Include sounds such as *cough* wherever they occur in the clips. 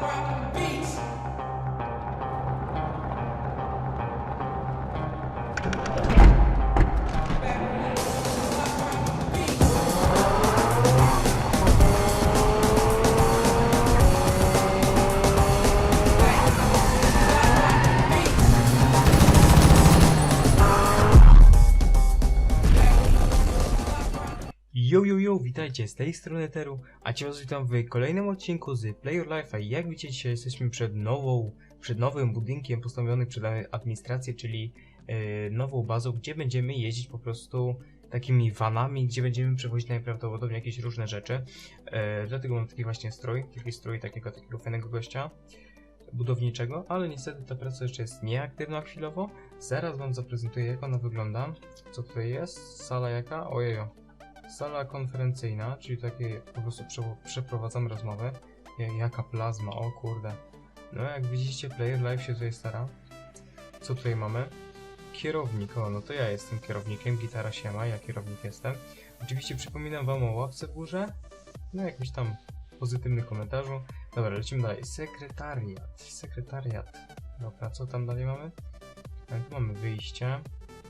bum, beat. Yo, yo, yo, witajcie z tej strony Teru, a Cię was witam w kolejnym odcinku z Play Your Life, a jak widzicie dzisiaj jesteśmy przed nową, przed nowym budynkiem postawionym przez administrację, czyli e, nową bazą, gdzie będziemy jeździć po prostu takimi vanami, gdzie będziemy przewozić najprawdopodobniej jakieś różne rzeczy, e, dlatego mam taki właśnie strój, taki strój takiego, takiego fajnego gościa budowniczego, ale niestety ta praca jeszcze jest nieaktywna chwilowo, zaraz wam zaprezentuję jak ona wygląda, co tutaj jest, sala jaka, ojejo, Sala konferencyjna, czyli takie po prostu prze, przeprowadzamy rozmowę. Ja- Jaka plazma, o kurde. No jak widzicie, Player Live się tutaj stara. Co tutaj mamy? Kierownik, o no to ja jestem kierownikiem, gitara siema, ja kierownik jestem. Oczywiście przypominam wam o łapce w górze, no jakimś tam pozytywnym komentarzu. Dobra, lecimy dalej. Sekretariat, sekretariat. Dobra, co tam dalej mamy? Tak, mamy wyjście.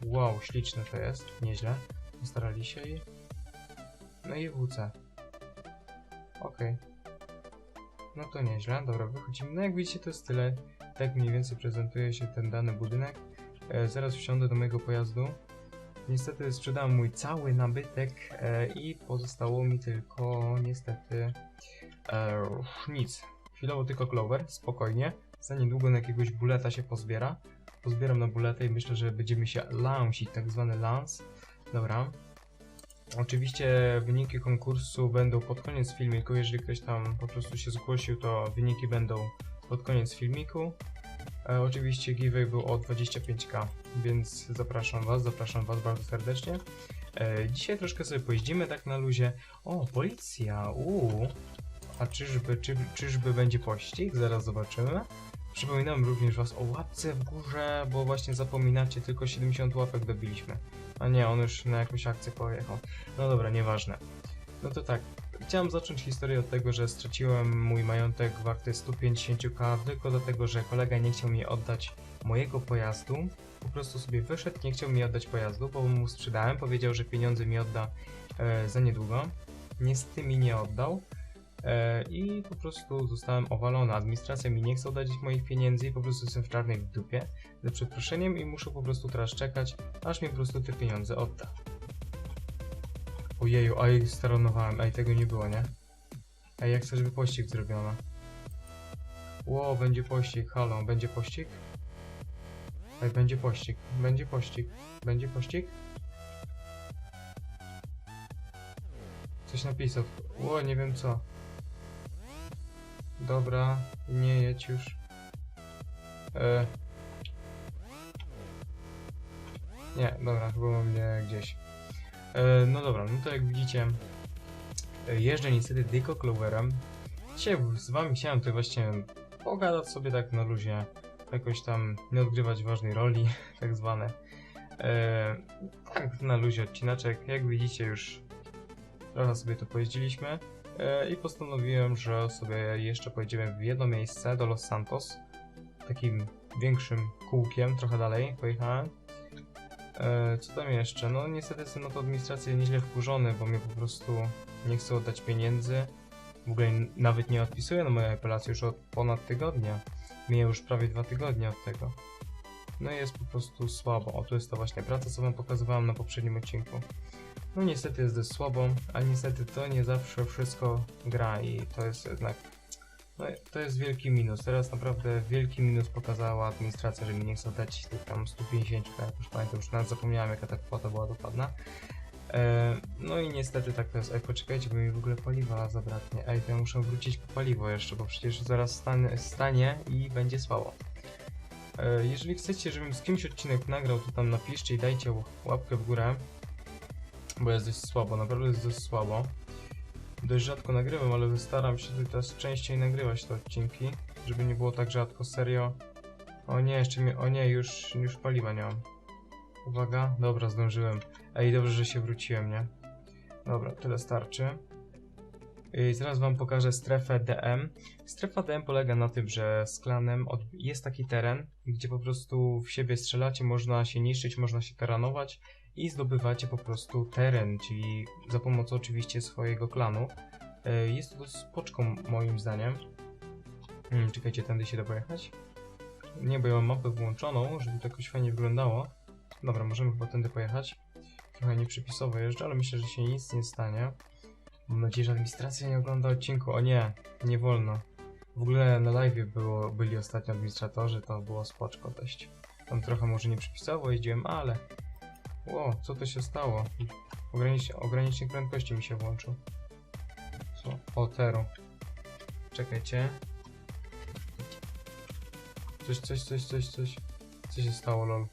Wow, śliczne to jest, nieźle. Postarali się i no i WC. Okej. No to nieźle, dobra, wychodzimy. No jak widzicie to jest tyle. Tak mniej więcej prezentuje się ten dany budynek. E, zaraz wsiądę do mojego pojazdu. Niestety sprzedałem mój cały nabytek e, i pozostało mi tylko niestety e, nic. Chwilowo tylko Clover, spokojnie. Za niedługo na jakiegoś buleta się pozbiera. Pozbieram na buletę i myślę, że będziemy się launchić, tak zwany lance. Dobra. Oczywiście wyniki konkursu będą pod koniec filmiku. Jeżeli ktoś tam po prostu się zgłosił, to wyniki będą pod koniec filmiku. E, oczywiście giveaway był o 25k, więc zapraszam Was, zapraszam Was bardzo serdecznie. E, dzisiaj troszkę sobie pojeździmy tak na luzie. O, policja, uuu. A czyżby, czy, czyżby będzie pościg? Zaraz zobaczymy. Przypominam również Was o łapce w górze, bo właśnie zapominacie, tylko 70 łapek dobiliśmy. A nie, on już na jakąś akcję pojechał. No dobra, nieważne. No to tak, chciałem zacząć historię od tego, że straciłem mój majątek warty 150k tylko dlatego, że kolega nie chciał mi oddać mojego pojazdu. Po prostu sobie wyszedł, nie chciał mi oddać pojazdu, bo mu sprzedałem, powiedział, że pieniądze mi odda e, za niedługo. Niestety mi nie oddał. E, I po prostu zostałem owalony. Administracja mi nie chce oddać moich pieniędzy i po prostu jestem w czarnej dupie ze przeproszeniem i muszę po prostu teraz czekać, aż mi po prostu te pieniądze odda. Ojeju, a ich staranowałem, ej, tego nie było, nie? Ej, jak chcę, żeby pościg zrobiono. Ło, będzie pościg, halo, będzie pościg? Ej, będzie pościg, będzie pościg, będzie pościg? Coś napisał, ło, nie wiem co. Dobra, nie jedź już. E, Nie, dobra, chyba mnie gdzieś. E, no dobra, no to jak widzicie, e, jeżdżę niestety tylko Cloverem. Dzisiaj z wami chciałem tutaj właśnie pogadać sobie tak na luzie, jakoś tam nie odgrywać ważnej roli, *laughs* tak zwane. E, tak na luzie odcinaczek, jak widzicie już trochę sobie tu pojeździliśmy i postanowiłem, że sobie jeszcze pojedziemy w jedno miejsce, do Los Santos, takim większym kółkiem, trochę dalej pojechałem. E, co tam jeszcze? No niestety jestem na to administrację nieźle wkurzony, bo mnie po prostu nie chce oddać pieniędzy. W ogóle nawet nie odpisuje na moje apelacje już od ponad tygodnia. Mija już prawie dwa tygodnie od tego. No i jest po prostu słabo. O, tu jest ta właśnie praca, co wam pokazywałem na poprzednim odcinku. No niestety jest dość słabo, ale niestety to nie zawsze wszystko gra i to jest jednak... No, to jest wielki minus. Teraz naprawdę wielki minus pokazała administracja, że mi nie chce dać tych tam 150, jak już pamiętam, już nawet zapomniałem jaka ta kwota była dokładna. E, no i niestety tak to jest. Ej, poczekajcie, bo mi w ogóle paliwa zabraknie. Ej, to ja muszę wrócić po paliwo jeszcze, bo przecież zaraz stan stanie i będzie słabo. E, jeżeli chcecie, żebym z kimś odcinek nagrał, to tam napiszcie i dajcie łapkę w górę. Bo jest dość słabo, naprawdę jest dość słabo. Dość rzadko nagrywam, ale staram się teraz częściej nagrywać te odcinki, żeby nie było tak rzadko, serio. O nie, jeszcze mi, o nie, już, już paliwa nie mam. Uwaga, dobra, zdążyłem. Ej, dobrze, że się wróciłem, nie? Dobra, tyle starczy. Yy, Zaraz wam pokażę strefę DM. Strefa DM polega na tym, że z klanem jest taki teren, gdzie po prostu w siebie strzelacie, można się niszczyć, można się taranować i zdobywacie po prostu teren, czyli za pomocą oczywiście swojego klanu. Yy, Jest to spoczką moim zdaniem. Hmm, czekajcie, tędy się da pojechać? Nie, bo ja mam mapę włączoną, żeby to jakoś fajnie wyglądało. Dobra, możemy chyba tędy pojechać. Trochę nieprzypisowo jeżdżę, ale myślę, że się nic nie stanie. Mam nadzieję, że administracja nie ogląda odcinku. O nie, nie wolno. W ogóle na live było, byli ostatnio administratorzy, to było spoczko dość. Tam trochę może nieprzypisowo jeździłem, ale... Ło, co to się stało? Ogranic ogranicznik prędkości mi się włączył. Co? O, Tero. Czekajcie. Coś, coś, coś, coś, coś. Co się stało, lol?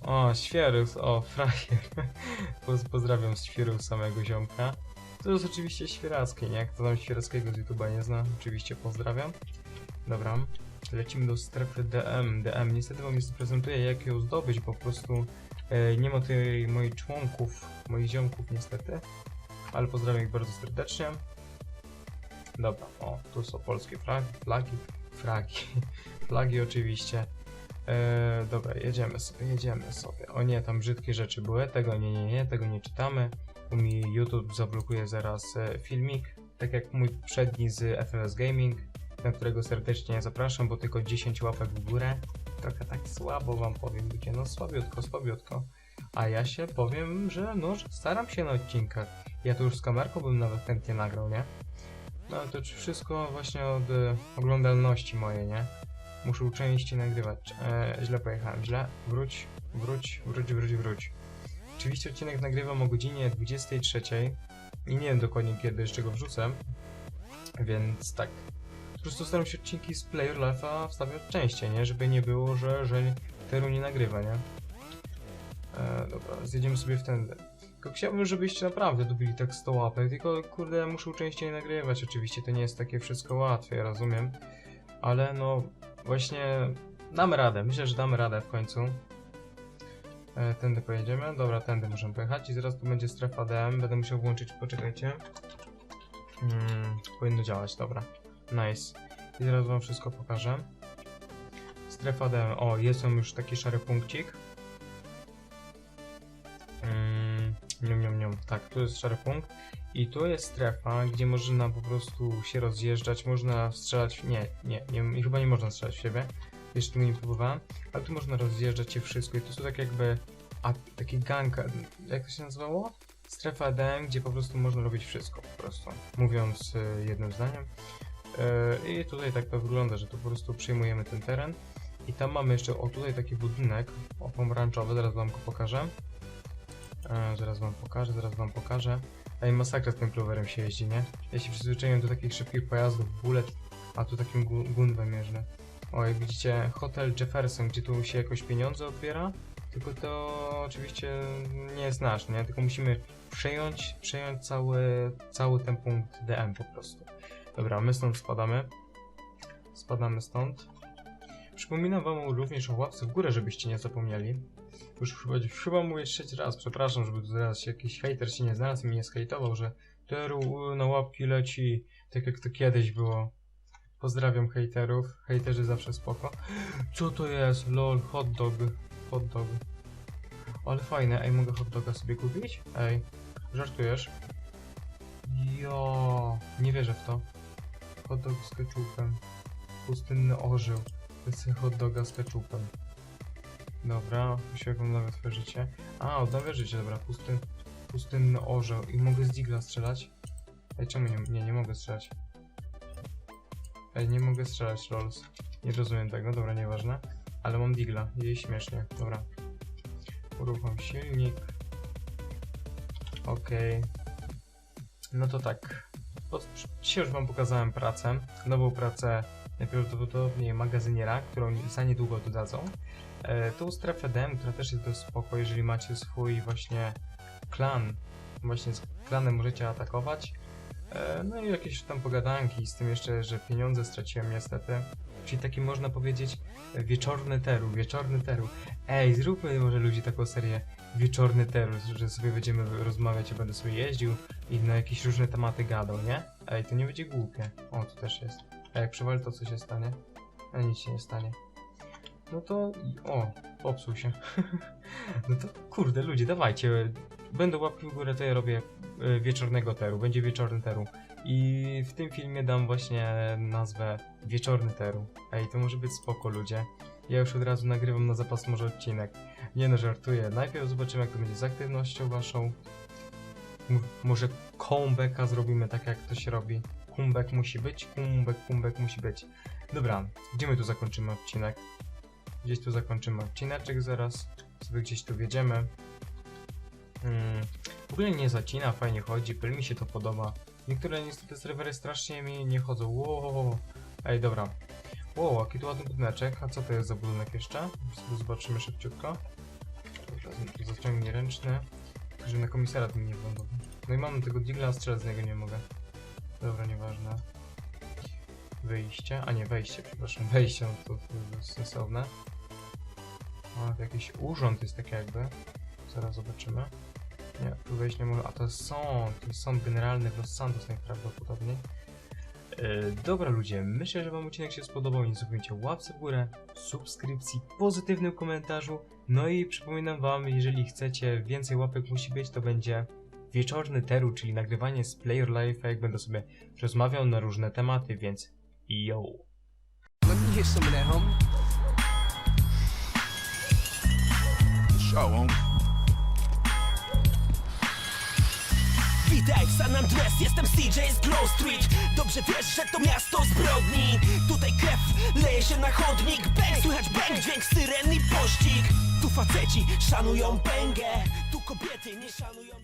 O, Świerus, o, *laughs* frajer. Poz, pozdrawiam Świerus samego ziomka. To jest oczywiście Świeracki, nie? Kto tam Świerackiego z YouTube'a nie zna, oczywiście pozdrawiam. Dobra, lecimy do strefy DM. DM, niestety wam nie zaprezentuję jak ją zdobyć, po prostu nie ma tutaj moich członków, moich ziomków niestety. Ale pozdrawiam ich bardzo serdecznie. Dobra, o, tu są polskie flagi, flagi, flagi, *laughs* flagi oczywiście. E, dobra, jedziemy sobie, jedziemy sobie. O nie, tam brzydkie rzeczy były, tego nie, nie, nie, tego nie czytamy. Bo mi YouTube zablokuje zaraz e, filmik, tak jak mój poprzedni z FLS Gaming, na którego serdecznie zapraszam, bo tylko 10 łapek w górę. Trochę tak słabo wam powiem, ludzie, no słabiutko, słabiutko. A ja się powiem, że no, że staram się na odcinkach. Ja to już z kamerką bym nawet chętnie nagrał, nie? No ale to wszystko właśnie od e, oglądalności mojej, nie? Muszę częściej nagrywać. E, źle pojechałem, źle. Wróć, wróć, wróć, wróć, wróć. Oczywiście odcinek nagrywam o godzinie 23 i nie wiem dokładnie kiedy jeszcze go wrzucę, więc tak. Po prostu staram się odcinki z Player Life'a wstawiać częściej, nie? Żeby nie było, że, że Teru nie nagrywa, nie? E, dobra, zjedziemy sobie w ten. Tylko chciałbym, żebyście naprawdę dobili tak 100 łapek, tylko kurde, muszę częściej nagrywać. Oczywiście to nie jest takie wszystko łatwe, ja rozumiem. Ale no, właśnie damy radę. Myślę, że damy radę w końcu. E, tędy pojedziemy. Dobra, tędy możemy pojechać i zaraz tu będzie strefa DM. Będę musiał włączyć, poczekajcie. Hmm, powinno działać, dobra. Nice. I zaraz wam wszystko pokażę. Strefa DM. O, jest już taki szary punkcik. Mm, nium, nium, nium. Tak, tu jest szary punkt. I tu jest strefa, gdzie można po prostu się rozjeżdżać, można strzelać. Nie, nie, nie chyba nie można strzelać w siebie. Jeszcze tego nie próbowałem, ale tu można rozjeżdżać się wszystko. I to są tak jakby. A taki gang. Jak to się nazywało? Strefa EDM, gdzie po prostu można robić wszystko, po prostu. Mówiąc y, jednym zdaniem. Y, I tutaj tak to wygląda, że tu po prostu przyjmujemy ten teren. I tam mamy jeszcze, o tutaj taki budynek, o pomarańczowy, zaraz wam go pokażę. E, zaraz wam pokażę, zaraz wam pokażę. Ej, masakra z tym plowerem się jeździ, nie? Ja się przyzwyczaiłem do takich szybkich pojazdów, bullet, a tu takim gu- jeżdżę. O, jak widzicie, hotel Jefferson, gdzie tu się jakoś pieniądze odbiera, tylko to oczywiście nie jest nasz, nie? Tylko musimy przejąć, przejąć cały, cały ten punkt DM po prostu. Dobra, my stąd spadamy. Spadamy stąd. Przypominam wam również o łapce w górę, żebyście nie zapomnieli. Już chyba, chyba mówię trzeci raz, przepraszam, żeby tu się jakiś hater się nie znalazł i mnie skejtował, że Teru na łapki leci, tak jak to kiedyś było. Pozdrawiam hejterów, hejterzy zawsze spoko. Co to jest? Lol, hot dog, hot dog. Ale fajne, ej, mogę hot doga sobie kupić? Ej, żartujesz? Jo, nie wierzę w to. Hot dog z ketchupem. Pustynny orzeł. Chcę hot doga z ketchupem. Dobra, jak odnawia twoje życie. A, odnawia życie, dobra, pustyn, pustynny orzeł. I mogę z digla strzelać? Ej, czemu nie, nie, nie mogę strzelać? Ej, nie mogę strzelać, lols. Nie rozumiem tego, dobra, nieważne. Ale mam digla, jej śmiesznie, dobra. Uruchom silnik. Okej. No to tak. Pod, dzisiaj już wam pokazałem pracę. Nową pracę najprawdopodobniej magazyniera, którą za niedługo dodadzą. E, tą strefę DM, która też jest dość spoko, jeżeli macie swój właśnie klan, właśnie z klanem możecie atakować. E, no i jakieś tam pogadanki z tym jeszcze, że pieniądze straciłem niestety. Czyli taki można powiedzieć wieczorny teru, wieczorny teru. Ej, zróbmy może ludzie taką serię wieczorny terror, że sobie będziemy rozmawiać, ja będę sobie jeździł i na jakieś różne tematy gadał, nie? Ej, to nie będzie głupie. O, tu też jest. A jak przewalę, to co się stanie? A nic się nie stanie. No to... O, popsuł się. *laughs* no to kurde, ludzie, dawajcie. Będą łapki w górę, to ja robię e, wieczornego teru. Będzie wieczorny teru. I w tym filmie dam właśnie nazwę Wieczorny Teru. Ej, to może być spoko, ludzie. Ja już od razu nagrywam na zapas może odcinek. Nie no, żartuję. Najpierw zobaczymy, jak to będzie z aktywnością waszą. M- może comebacka zrobimy tak, jak to się robi. Comeback musi być, comeback, comeback musi być. Dobra, gdzie my tu zakończymy odcinek? Gdzieś tu zakończymy odcineczek zaraz. Sobie gdzieś tu wjedziemy. Mm, w ogóle nie zacina, fajnie chodzi, pyl mi się to podoba. Niektóre niestety serwery strasznie mi nie chodzą. Wow. Ej, dobra. Wow, jaki tu ładny budyneczek. A co to jest za budynek jeszcze? Zobaczymy szybciutko. Dobra, z- zaciągnij ręczny. Żeby na komisariat mi nie wlądował. No i mam tego digla, strzelać z niego nie mogę. Dobra, nieważne. Wyjście, a nie wejście, przepraszam, wejście, no to, to jest sensowne. A, to jakiś urząd jest taki jakby. Zaraz zobaczymy. Nie, tu wejść nie może. A to jest sąd. To jest sąd generalny w Los Santos najprawdopodobniej. Yy, dobra ludzie, myślę, że wam odcinek się spodobał. Nie zapomnijcie łapce w górę, subskrypcji, pozytywnym komentarzu. No i przypominam wam, jeżeli chcecie więcej łapek musi być, to będzie wieczorny teru, czyli nagrywanie z Player Life, jak będę sobie rozmawiał na różne tematy, więc yo. Let me hear some of that, homie. Show 'em. Witaj San Andreas, jestem CJ z Grove Street. Dobrze wiesz, że to miasto zbrodni. Tutaj krew leje się na chodnik. Bang, słychać bang, dźwięk syren i pościg. Tu faceci szanują pęgę Tu kobiety nie szanują